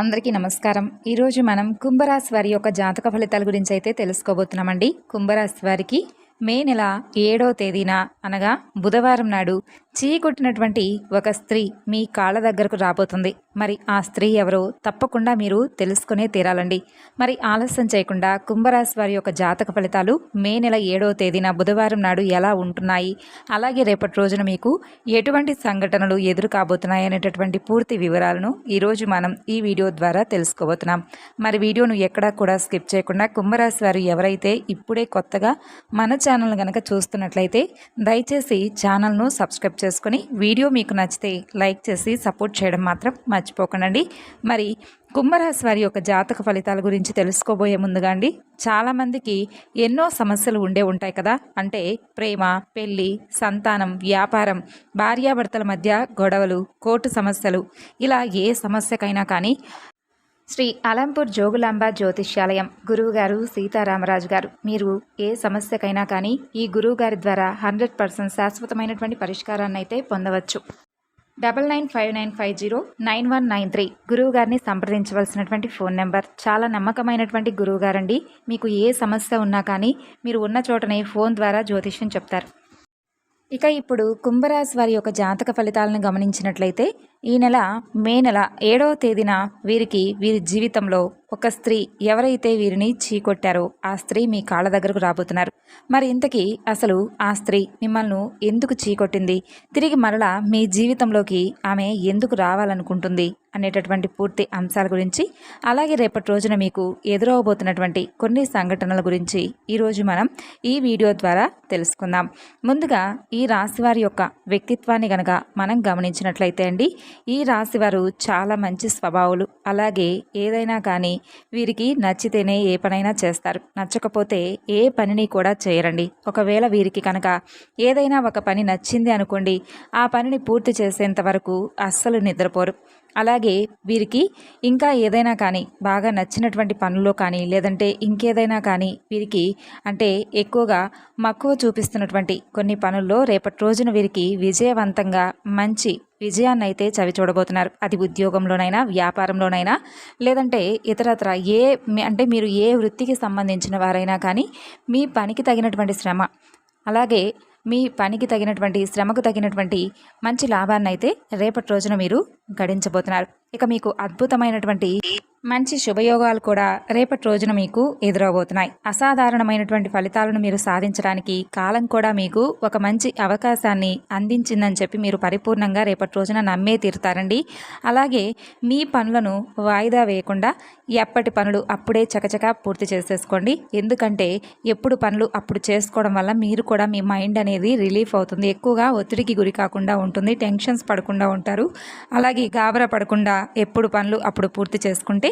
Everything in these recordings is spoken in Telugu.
అందరికీ నమస్కారం. ఈరోజు మనం కుంభరాశి వారి యొక్క జాతక ఫలితాల గురించి అయితే తెలుసుకోబోతున్నామండి. కుంభరాశి వారికి మే నెల ఏడో తేదీన అనగా బుధవారం నాడు చీకొట్టినటువంటి ఒక స్త్రీ మీ కాళ్ళ దగ్గరకు రాబోతుంది. మరి ఆ స్త్రీ ఎవరో తప్పకుండా మీరు తెలుసుకునే తీరాలండి. మరి ఆలస్యం చేయకుండా కుంభరాశి వారి యొక్క జాతక ఫలితాలు మే నెల ఏడవ తేదీన బుధవారం నాడు ఎలా ఉంటున్నాయి? అలాగే రేపటి రోజున మీకు ఎటువంటి సంఘటనలు ఎదురు కాబోతున్నాయి అనేటటువంటి పూర్తి వివరాలను ఈరోజు మనం ఈ వీడియో ద్వారా తెలుసుకోబోతున్నాం. మరి వీడియోను ఎక్కడా కూడా స్కిప్ చేయకుండా కుంభరాశి వారు ఎవరైతే ఇప్పుడే కొత్తగా మన ఛానల్ కనుక చూస్తున్నట్లయితే దయచేసి ఛానల్ను సబ్స్క్రైబ్ చేసుకొని వీడియో మీకు నచ్చితే లైక్ చేసి సపోర్ట్ చేయడం మాత్రం మర్చిపోకండి మరి కుంభరాశి వారి యొక్క జాతక ఫలితాల గురించి తెలుసుకోబోయే ముందుగా అండి చాలామందికి ఎన్నో సమస్యలు ఉండే ఉంటాయి కదా. అంటే ప్రేమ పెళ్ళి సంతానం వ్యాపారం భార్యాభర్తల మధ్య గొడవలు కోర్టు సమస్యలు ఇలా ఏ సమస్యకైనా కానీ శ్రీ అలంపూర్ జోగులాంబ జ్యోతిష్యాలయం గురువుగారు సీతారామరాజు గారు. మీరు ఏ సమస్యకైనా కానీ ఈ గురువుగారి ద్వారా హండ్రెడ్ పర్సెంట్ శాశ్వతమైనటువంటి పరిష్కారాన్ని అయితే పొందవచ్చు. Double nine five nine five zero nine one nine three గురువుగారిని సంప్రదించవలసినటువంటి ఫోన్ నెంబర్. చాలా నమ్మకమైనటువంటి గురువు గారండి మీకు ఏ సమస్య ఉన్నా కానీ మీరు ఉన్న చోటనే ఫోన్ ద్వారా జ్యోతిష్యం చెప్తారు. ఇక ఇప్పుడు కుంభరాశి వారి యొక్క జాతక ఫలితాలను గమనించినట్లయితే ఈ నెల మే నెల ఏడవ తేదీన వీరికి వీరి జీవితంలో ఒక స్త్రీ ఎవరైతే వీరిని చీకొట్టారో ఆ స్త్రీ మీ కాళ్ళ దగ్గరకు రాబోతున్నారు. మరి ఇంతకీ అసలు ఆ స్త్రీ మిమ్మల్ని ఎందుకు చీకొట్టింది? తిరిగి మరలా మీ జీవితంలోకి ఆమె ఎందుకు రావాలనుకుంటుంది అనేటటువంటి పూర్తి అంశాల గురించి అలాగే రేపటి రోజున మీకు ఎదురవబోతున్నటువంటి కొన్ని సంఘటనల గురించి ఈరోజు మనం ఈ వీడియో ద్వారా తెలుసుకుందాం. ముందుగా ఈ రాశివారి యొక్క వ్యక్తిత్వాన్ని గనక మనం గమనించినట్లయితే అండి ఈ రాశివారు చాలా మంచి స్వభావాలు. అలాగే ఏదైనా కానీ వీరికి నచ్చితేనే ఏ పనైనా చేస్తారు. నచ్చకపోతే ఏ పనిని కూడా చేయరండి. ఒకవేళ వీరికి కనుక ఏదైనా ఒక పని నచ్చింది అనుకోండి ఆ పనిని పూర్తి చేసేంత వరకు అస్సలు నిద్రపోరు. అలాగే వీరికి ఇంకా ఏదైనా కానీ బాగా నచ్చినటువంటి పనుల్లో కానీ లేదంటే ఇంకేదైనా కానీ వీరికి అంటే ఎక్కువగా మక్కువ చూపిస్తున్నటువంటి కొన్ని పనుల్లో రేపటి రోజున వీరికి విజయవంతంగా మంచి విజయాన్ని అయితే చవి చూడబోతున్నారు. అది ఉద్యోగంలోనైనా వ్యాపారంలోనైనా లేదంటే ఇతరత్ర ఏ అంటే మీరు ఏ వృత్తికి సంబంధించిన వారైనా కానీ మీ పనికి తగినటువంటి శ్రమ అలాగే మీ పనికి తగినటువంటి శ్రమకు తగినటువంటి మంచి లాభాన్ని అయితే రేపటి రోజున మీరు గడించబోతున్నారు. ఇక మీకు అద్భుతమైనటువంటి మంచి శుభయోగాలు కూడా రేపటి రోజున మీకు ఎదురవబోతున్నాయి. అసాధారణమైనటువంటి ఫలితాలను మీరు సాధించడానికి కాలం కూడా మీకు ఒక మంచి అవకాశాన్ని అందించిందని చెప్పి మీరు పరిపూర్ణంగా రేపటి రోజున నమ్మే తీరుతారండి. అలాగే మీ పనులను వాయిదా వేయకుండా ఎప్పటి పనులు అప్పుడే చకచకా పూర్తి చేసేసుకోండి. ఎందుకంటే ఎప్పుడు పనులు అప్పుడు చేసుకోవడం వల్ల మీరు కూడా మీ మైండ్ అనేది రిలీఫ్ అవుతుంది. ఎక్కువగా ఒత్తిడికి గురి కాకుండా ఉంటుంది టెన్షన్స్ పడకుండా ఉంటారు. అలాగే గాబరా పడకుండా ఎప్పుడు పనులు అప్పుడు పూర్తి చేసుకుంటే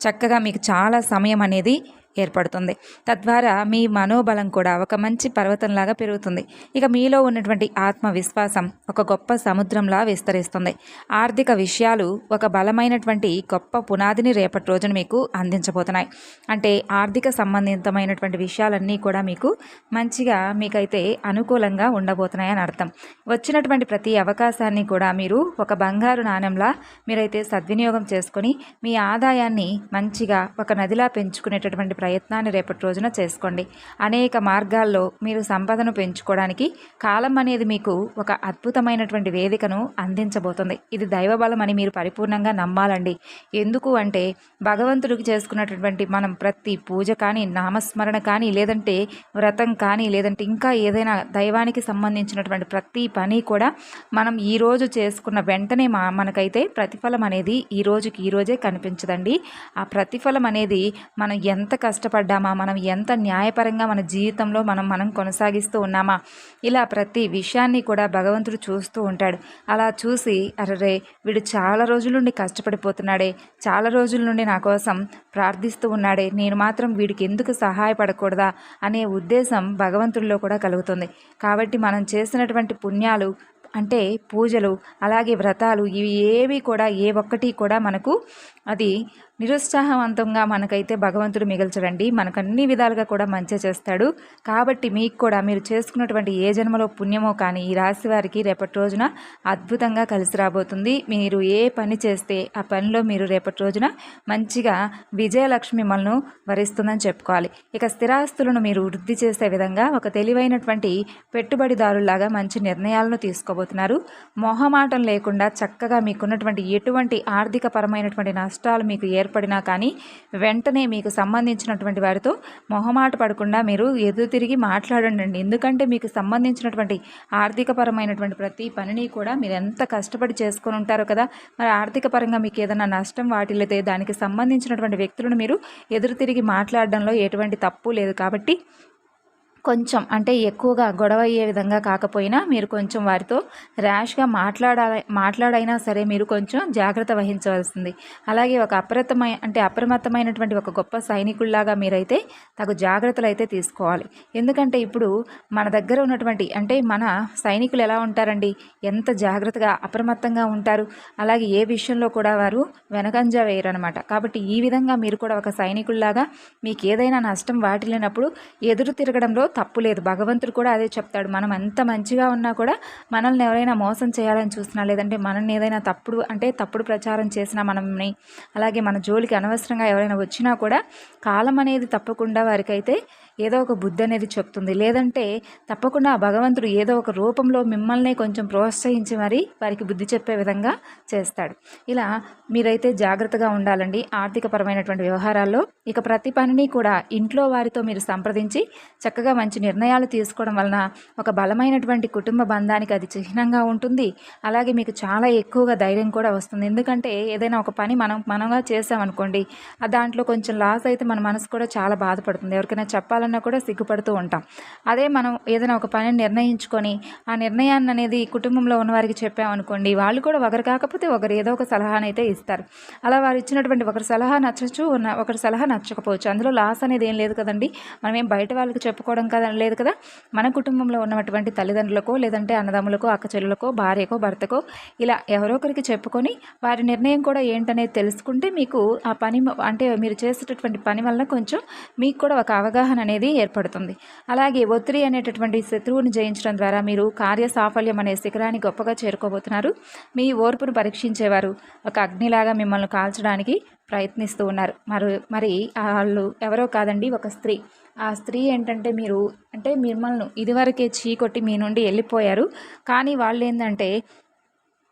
చక్కగా మీకు చాలా సమయం అనేది ఏర్పడుతుంది. తద్వారా మీ మనోబలం కూడా ఒక మంచి పర్వతంలాగా పెరుగుతుంది. ఇక మీలో ఉన్నటువంటి ఆత్మవిశ్వాసం ఒక గొప్ప సముద్రంలా విస్తరిస్తుంది. ఆర్థిక విషయాలు ఒక బలమైనటువంటి గొప్ప పునాదిని రేపటి రోజున మీకు అందించబోతున్నాయి. అంటే ఆర్థిక సంబంధితమైనటువంటి విషయాలన్నీ కూడా మీకు మంచిగా మీకైతే అనుకూలంగా ఉండబోతున్నాయని అర్థం. వచ్చినటువంటి ప్రతి అవకాశాన్ని కూడా మీరు ఒక బంగారు నాణ్యంలా మీరైతే సద్వినియోగం చేసుకొని మీ ఆదాయాన్ని మంచిగా ఒక నదిలా పెంచుకునేటటువంటి ప్రయత్నాన్ని రేపటి రోజున చేసుకోండి. అనేక మార్గాల్లో మీరు సంపదను పెంచుకోవడానికి కాలం అనేది మీకు ఒక అద్భుతమైనటువంటి వేదికను అందించబోతుంది. ఇది దైవబలం అని మీరు పరిపూర్ణంగా నమ్మాలండి. ఎందుకు అంటే భగవంతుడికి చేసుకున్నటువంటి మనం ప్రతి పూజ కానీ నామస్మరణ కానీ లేదంటే వ్రతం కానీ లేదంటే ఇంకా ఏదైనా దైవానికి సంబంధించినటువంటి ప్రతి పని కూడా మనం ఈరోజు చేసుకున్న వెంటనే మా మనకైతే ప్రతిఫలం అనేది ఈ రోజుకి ఈరోజే కనిపించదండి. ఆ ప్రతిఫలం అనేది మనం ఎంత కష్టం కష్టపడ్డామా? మనం ఎంత న్యాయపరంగా మన జీవితంలో మనం మనం కొనసాగిస్తూ ఉన్నామా? ఇలా ప్రతి విషయాన్ని కూడా భగవంతుడు చూస్తూ ఉంటాడు. అలా చూసి అరే వీడు చాలా రోజుల నుండి కష్టపడిపోతున్నాడే. చాలా రోజుల నుండి నా కోసం ప్రార్థిస్తూ ఉన్నాడే. నేను మాత్రం వీడికి ఎందుకు సహాయపడకూడదా? అనే ఉద్దేశం భగవంతుడిలో కూడా కలుగుతుంది. కాబట్టి మనం చేసినటువంటి పుణ్యాలు అంటే పూజలు అలాగే వ్రతాలు ఇవి ఏవి కూడా ఏ ఒక్కటి కూడా మనకు అది నిరుత్సాహవంతంగా మనకైతే భగవంతుడు మిగల్చడండి. మనకు అన్ని విధాలుగా కూడా మంచి చేస్తాడు. కాబట్టి మీకు కూడా మీరు చేసుకున్నటువంటి ఏ జన్మలో పుణ్యమో కానీ ఈ రాశి వారికి రేపటి రోజున అద్భుతంగా కలిసి రాబోతుంది. మీరు ఏ పని చేస్తే ఆ పనిలో మీరు రేపటి రోజున మంచిగా విజయలక్ష్మి మిమ్మల్ని వరిస్తుందని చెప్పుకోవాలి. ఇక స్థిరాస్తులను మీరు వృద్ధి చేసే విధంగా ఒక తెలివైనటువంటి పెట్టుబడిదారులాగా మంచి నిర్ణయాలను తీసుకోబోతున్నారు మొహమాటం లేకుండా చక్కగా మీకున్నటువంటి ఎటువంటి ఆర్థిక పరమైనటువంటి నష్టాలు మీకు ఏర్పడినా కానీ వెంటనే మీకు సంబంధించినటువంటి వారితో మొహమాట పడకుండా మీరు ఎదురు తిరిగి మాట్లాడండి. ఎందుకంటే మీకు సంబంధించినటువంటి ఆర్థిక పరమైనటువంటి ప్రతి పనిని కూడా మీరు ఎంత కష్టపడి చేసుకొని ఉంటారో కదా మరి ఆర్థిక పరంగా మీకు ఏదైనా నష్టం వాటిల్లితే దానికి సంబంధించినటువంటి వ్యక్తులను మీరు ఎదురు తిరిగి మాట్లాడడంలో ఎటువంటి తప్పు లేదు. కాబట్టి కొంచెం అంటే ఎక్కువగా గొడవ అయ్యే విధంగా కాకపోయినా మీరు కొంచెం వారితో ర్యాష్గా మాట్లాడాలి మాట్లాడైనా సరే మీరు కొంచెం జాగ్రత్త వహించవలసింది. అలాగే ఒక అప్రమత్తమై అంటే అప్రమత్తమైనటువంటి ఒక గొప్ప సైనికుల్లాగా మీరైతే తగు జాగ్రత్తలు అయితే తీసుకోవాలి. ఎందుకంటే ఇప్పుడు మన దగ్గర ఉన్నటువంటి అంటే మన సైనికులు ఎలా ఉంటారండి? ఎంత జాగ్రత్తగా అప్రమత్తంగా ఉంటారు? అలాగే ఏ విషయంలో కూడా వారు వెనకంజా వేయరనమాట కాబట్టి ఈ విధంగా మీరు కూడా ఒక సైనికుల్లాగా మీకు ఏదైనా నష్టం వాటిల్లినప్పుడు ఎదురు తిరగడంలో తప్పు లేదు. భగవంతుడు కూడా అదే చెప్తాడు. మనం ఎంత మంచిగా ఉన్నా కూడా మనల్ని ఎవరైనా మోసం చేయాలని చూసినా లేదంటే మనల్ని ఏదైనా తప్పుడు అంటే తప్పుడు ప్రచారం చేసినా మనల్ని అలాగే మన జోలికి అనవసరంగా ఎవరైనా వచ్చినా కూడా కాలం అనేది తప్పకుండా వారికైతే ఏదో ఒక బుద్ధి అనేది చెప్తుంది. లేదంటే తప్పకుండా ఆ భగవంతుడు ఏదో ఒక రూపంలో మిమ్మల్ని కొంచెం ప్రోత్సహించి మరీ వారికి బుద్ధి చెప్పే విధంగా చేస్తాడు. ఇలా మీరైతే జాగ్రత్తగా ఉండాలండి. ఆర్థికపరమైనటువంటి వ్యవహారాల్లో ఇక ప్రతి పనిని కూడా ఇంట్లో వారితో మీరు సంప్రదించి చక్కగా మంచి నిర్ణయాలు తీసుకోవడం వలన ఒక బలమైనటువంటి కుటుంబ బంధానికి అది చిహ్నంగా ఉంటుంది. అలాగే మీకు చాలా ఎక్కువగా ధైర్యం కూడా వస్తుంది. ఎందుకంటే ఏదైనా ఒక పని మనం మనంగా చేసామనుకోండి ఆ దాంట్లో కొంచెం లాస్ అయితే మన మనసు కూడా చాలా బాధపడుతుంది. ఎవరికైనా చెప్పాలన్నా కూడా సిగ్గుపడుతూ ఉంటాం. అదే మనం ఏదైనా ఒక పనిని నిర్ణయించుకొని ఆ నిర్ణయాన్ని అనేది కుటుంబంలో ఉన్నవారికి చెప్పామనుకోండి వాళ్ళు కూడా ఒకరు కాకపోతే ఒకరు ఏదో ఒక సలహానైతే అయితే ఇస్తారు. అలా వారు ఇచ్చినటువంటి ఒకరి సలహా నచ్చచ్చు ఒకరి సలహా నచ్చకపోవచ్చు. అందులో లాస్ అనేది ఏం లేదు కదండి. మనం ఏం బయట వాళ్ళకి చెప్పుకోవడం కదా లేదు కదా? మన కుటుంబంలో ఉన్నటువంటి తల్లిదండ్రులకో లేదంటే అన్నదమ్ములకో అక్కచెల్లులకో భార్యకో భర్తకో ఇలా ఎవరో ఒకరికి చెప్పుకొని వారి నిర్ణయం కూడా ఏంటనేది తెలుసుకుంటే మీకు ఆ పని అంటే మీరు చేసేటటువంటి పని వల్ల కొంచెం మీకు కూడా ఒక అవగాహన అనేది ఏర్పడుతుంది. అలాగే ఒత్తిడి అనేటటువంటి శత్రువుని జయించడం ద్వారా మీరు కార్య సాఫల్యం అనే శిఖరాన్ని గొప్పగా చేరుకోబోతున్నారు. మీ ఓర్పును పరీక్షించేవారు ఒక అగ్నిలాగా మిమ్మల్ని కాల్చడానికి ప్రయత్నిస్తూ ఉన్నారు. మరి మరి వాళ్ళు ఎవరో కాదండి ఒక స్త్రీ. ఆ స్త్రీ ఏంటంటే మీరు అంటే మిమ్మల్ని ఇదివరకే చీకొట్టి మీ నుండి వెళ్ళిపోయారు. కానీ వాళ్ళు ఏంటంటే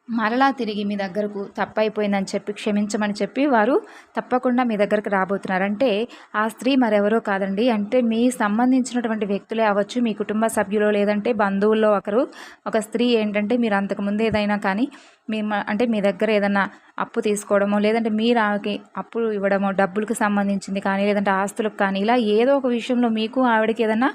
మరలా తిరిగి మీ దగ్గరకు తప్పైపోయిందని చెప్పి క్షమించమని చెప్పి వారు తప్పకుండా మీ దగ్గరకు రాబోతున్నారు. అంటే ఆ స్త్రీ మరెవరో కాదండి. అంటే మీ సంబంధించినటువంటి వ్యక్తులే అవ్వచ్చు మీ కుటుంబ సభ్యులు లేదంటే బంధువుల్లో ఒకరు. ఒక స్త్రీ ఏంటంటే మీరు అంతకుముందు ఏదైనా కానీ మీ అంటే మీ దగ్గర ఏదన్నా అప్పు తీసుకోవడమో లేదంటే మీరు ఆమెకి అప్పు ఇవ్వడమో డబ్బులకు సంబంధించింది కానీ లేదంటే ఆస్తులకు కానీ ఇలా ఏదో ఒక విషయంలో మీకు ఆవిడకి ఏదన్నా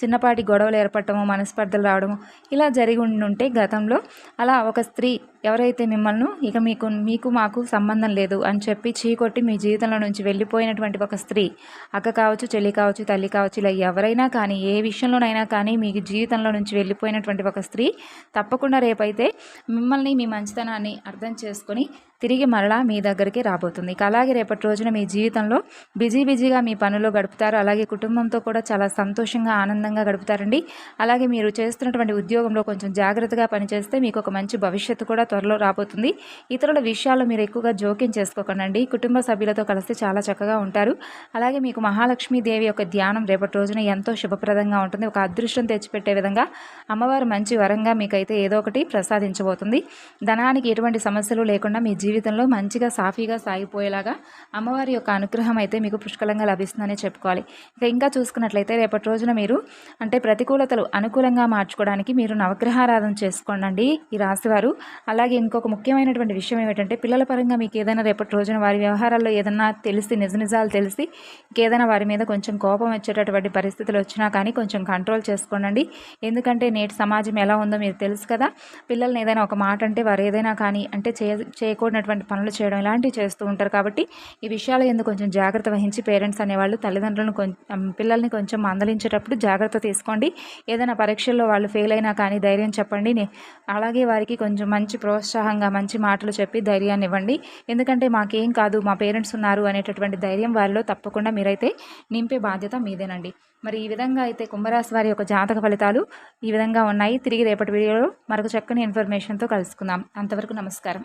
చిన్నపాటి గొడవలు ఏర్పడటమో మనస్పర్ధలు రావడము ఇలా జరిగి ఉంటే గతంలో అలా ఒక స్త్రీ ఎవరైతే మిమ్మల్ని ఇక మీకు మీకు మాకు సంబంధం లేదు అని చెప్పి చీకొట్టి మీ జీవితంలో నుంచి వెళ్ళిపోయినటువంటి ఒక స్త్రీ అక్క కావచ్చు చెల్లి కావచ్చు తల్లి కావచ్చు ఇలా ఎవరైనా కానీ ఏ విషయంలోనైనా కానీ మీకు జీవితంలో నుంచి వెళ్ళిపోయినటువంటి ఒక స్త్రీ తప్పకుండా రేపైతే మిమ్మల్ని మీ మంచి మంచితనాన్ని అర్థం చేసుకొని తిరిగి మరలా మీ దగ్గరికి రాబోతుంది. ఇక అలాగే రేపటి రోజున మీ జీవితంలో బిజీ బిజీగా మీ పనులు గడుపుతారు. అలాగే కుటుంబంతో కూడా చాలా సంతోషంగా ఆనందంగా గడుపుతారండి. అలాగే మీరు చేస్తున్నటువంటి ఉద్యోగంలో కొంచెం జాగ్రత్తగా పనిచేస్తే మీకు ఒక మంచి భవిష్యత్తు కూడా త్వరలో రాబోతుంది. ఇతరుల విషయాల్లో మీరు ఎక్కువగా జోక్యం చేసుకోకండి కుటుంబ సభ్యులతో కలిసి చాలా చక్కగా ఉంటారు. అలాగే మీకు మహాలక్ష్మీదేవి యొక్క ధ్యానం రేపటి రోజున ఎంతో శుభప్రదంగా ఉంటుంది. ఒక అదృష్టం తెచ్చిపెట్టే విధంగా అమ్మవారు మంచి వరంగా మీకైతే ఏదో ఒకటి ప్రసాదించబోతుంది. ధనానికి ఎటువంటి సమస్యలు లేకుండా మీ జీవితం జీవితంలో మంచిగా సాఫీగా సాగిపోయేలాగా అమ్మవారి యొక్క అనుగ్రహం అయితే మీకు పుష్కలంగా లభిస్తుందని చెప్పుకోవాలి. ఇక ఇంకా చూసుకున్నట్లయితే రేపటి రోజున మీరు అంటే ప్రతికూలతలు అనుకూలంగా మార్చుకోవడానికి మీరు నవగ్రహారాధన చేసుకోండి ఈ రాశివారు. అలాగే ఇంకొక ముఖ్యమైనటువంటి విషయం ఏమిటంటే పిల్లల పరంగా మీకు ఏదైనా రేపటి రోజున వారి వ్యవహారాల్లో ఏదైనా తెలిసి నిజ నిజాలు తెలిసి ఇంకేదైనా వారి మీద కొంచెం కోపం వచ్చేటటువంటి పరిస్థితులు వచ్చినా కానీ కొంచెం కంట్రోల్ చేసుకోండి ఎందుకంటే నేటి సమాజం ఎలా ఉందో మీరు తెలుసు కదా. పిల్లల్ని ఏదైనా ఒక మాట అంటే వారు ఏదైనా కానీ అంటే చేయకూడదు అనుకున్నటువంటి పనులు చేయడం ఇలాంటివి చేస్తూ ఉంటారు కాబట్టి ఈ విషయాల ఎందుకు కొంచెం జాగ్రత్త వహించి పేరెంట్స్ అనేవాళ్ళు తల్లిదండ్రులను కొంచెం పిల్లల్ని కొంచెం మందలించేటప్పుడు జాగ్రత్త తీసుకోండి. ఏదైనా పరీక్షల్లో వాళ్ళు ఫెయిల్ అయినా కానీ ధైర్యం చెప్పండి. అలాగే వారికి కొంచెం మంచి ప్రోత్సాహంగా మంచి మాటలు చెప్పి ధైర్యాన్ని ఇవ్వండి. ఎందుకంటే మాకేం కాదు మా పేరెంట్స్ ఉన్నారు అనేటటువంటి ధైర్యం వారిలో తప్పకుండా మీరైతే నింపే బాధ్యత మీదేనండి. మరి ఈ విధంగా అయితే కుంభరాశి వారి యొక్క జాతక ఫలితాలు ఈ విధంగా ఉన్నాయి. తిరిగి రేపటి వీడియోలో మరొక చక్కని ఇన్ఫర్మేషన్తో కలుసుకుందాం. అంతవరకు నమస్కారం.